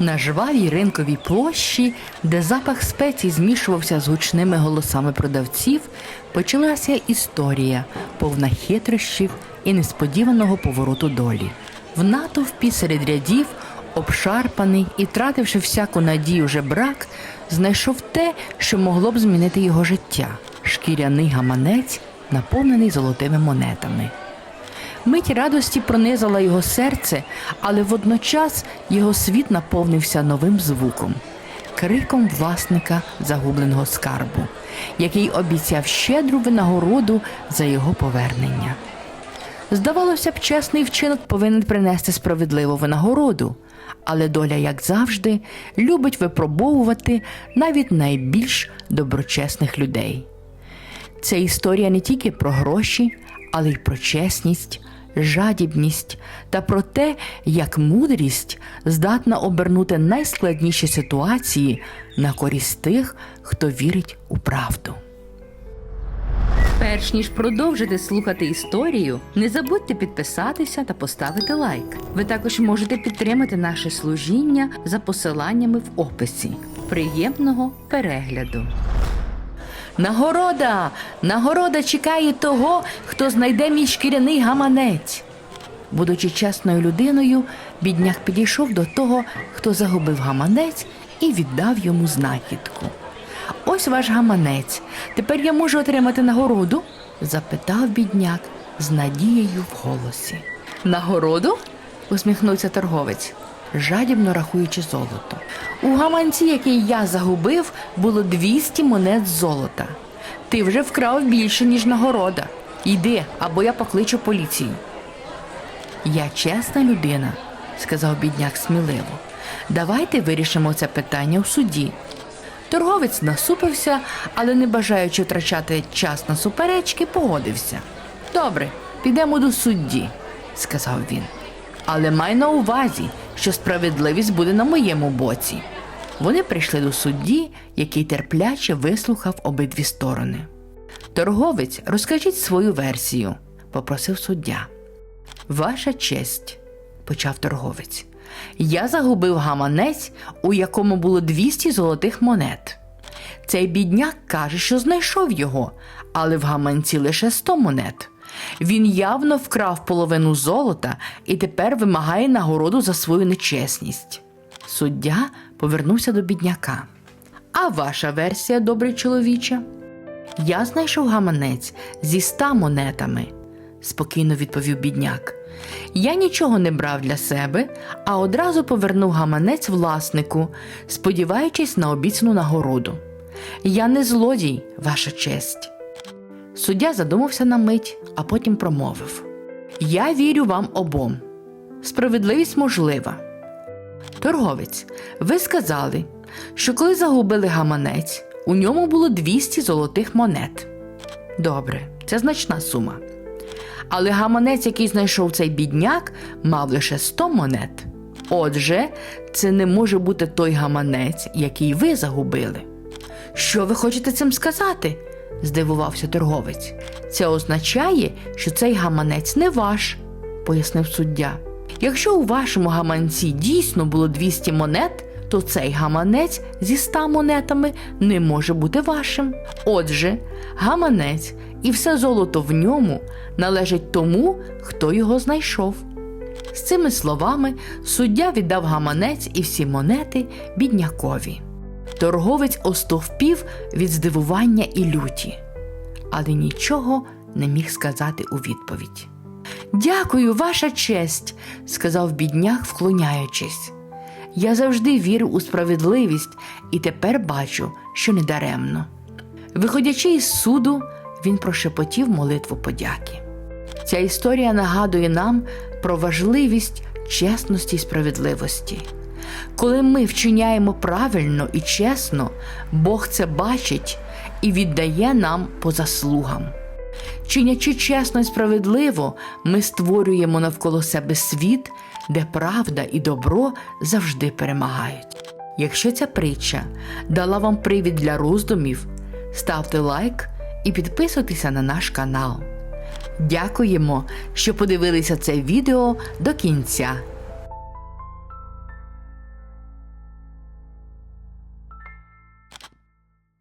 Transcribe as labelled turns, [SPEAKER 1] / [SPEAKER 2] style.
[SPEAKER 1] На жвавій ринковій площі, де запах спецій змішувався з гучними голосами продавців, почалася історія, повна хитрощів і несподіваного повороту долі. В натовпі серед рядів, обшарпаний і тративши всяку надію жебрак, знайшов те, що могло б змінити його життя шкіряний гаманець, наповнений золотими монетами. Мить радості пронизала його серце, але водночас його світ наповнився новим звуком криком власника загубленого скарбу, який обіцяв щедру винагороду за його повернення. Здавалося б, чесний вчинок повинен принести справедливу винагороду, але доля, як завжди, любить випробовувати навіть найбільш доброчесних людей. Це історія не тільки про гроші, але й про чесність, жадібність та про те, як мудрість здатна обернути найскладніші ситуації на користь тих, хто вірить у правду. Перш ніж продовжити слухати історію, не забудьте підписатися та поставити лайк. Ви також можете підтримати наше служіння за посиланнями в описі. Приємного перегляду! Нагорода! Нагорода чекає того, хто знайде мій шкіряний гаманець. Будучи чесною людиною, бідняк підійшов до того, хто загубив гаманець, і віддав йому знахідку. Ось ваш гаманець. Тепер я можу отримати нагороду? запитав бідняк з надією в голосі. Нагороду? усміхнувся торговець, жадібно рахуючи золото. У гаманці, який я загубив, було 200 монет золота. Ти вже вкрав більше, ніж нагорода. Йди, або я покличу поліцію. Я чесна людина, сказав бідняк сміливо. Давайте вирішимо це питання у суді. Торговець насупився, але не бажаючи втрачати час на суперечки, погодився. Добре, підемо до судді, сказав він. Але май на увазі, що справедливість буде на моєму боці. Вони прийшли до судді, який терпляче вислухав обидві сторони. Торговець, розкажіть свою версію, попросив суддя. Ваша честь, почав торговець. Я загубив гаманець, у якому було 200 золотих монет. Цей бідняк каже, що знайшов його, але в гаманці лише 100 монет. Він явно вкрав половину золота і тепер вимагає нагороду за свою нечесність. Суддя повернувся до бідняка. А ваша версія, добрий чоловіче? Я знайшов гаманець зі ста монетами, спокійно відповів бідняк. Я нічого не брав для себе, а одразу повернув гаманець власнику, сподіваючись на обіцяну нагороду. Я не злодій, ваша честь. Суддя задумався на мить, а потім промовив: Я вірю вам обом. Справедливість можлива. Торговець, ви сказали, що коли загубили гаманець, у ньому було 200 золотих монет. Добре, це значна сума. Але гаманець, який знайшов цей бідняк, мав лише 100 монет. Отже, це не може бути той гаманець, який ви загубили. Що ви хочете цим сказати? Здивувався торговець. Це означає, що цей гаманець не ваш, пояснив суддя. Якщо у вашому гаманці дійсно було 200 монет, то цей гаманець зі 100 монетами не може бути вашим. Отже, гаманець і все золото в ньому належить тому, хто його знайшов. З цими словами суддя віддав гаманець і всі монети біднякові. Торговець остовпів від здивування і люті, але нічого не міг сказати у відповідь. Дякую, ваша честь, сказав бідняк, вклоняючись. Я завжди вірив у справедливість і тепер бачу, що недаремно. Виходячи із суду, він прошепотів молитву подяки. Ця історія нагадує нам про важливість чесності і справедливості. Коли ми вчиняємо правильно і чесно, Бог це бачить і віддає нам по заслугам. Чинячи чесно і справедливо, ми створюємо навколо себе світ, де правда і добро завжди перемагають. Якщо ця притча дала вам привід для роздумів, ставте лайк і підписуйтеся на наш канал. Дякуємо, що подивилися це відео до кінця.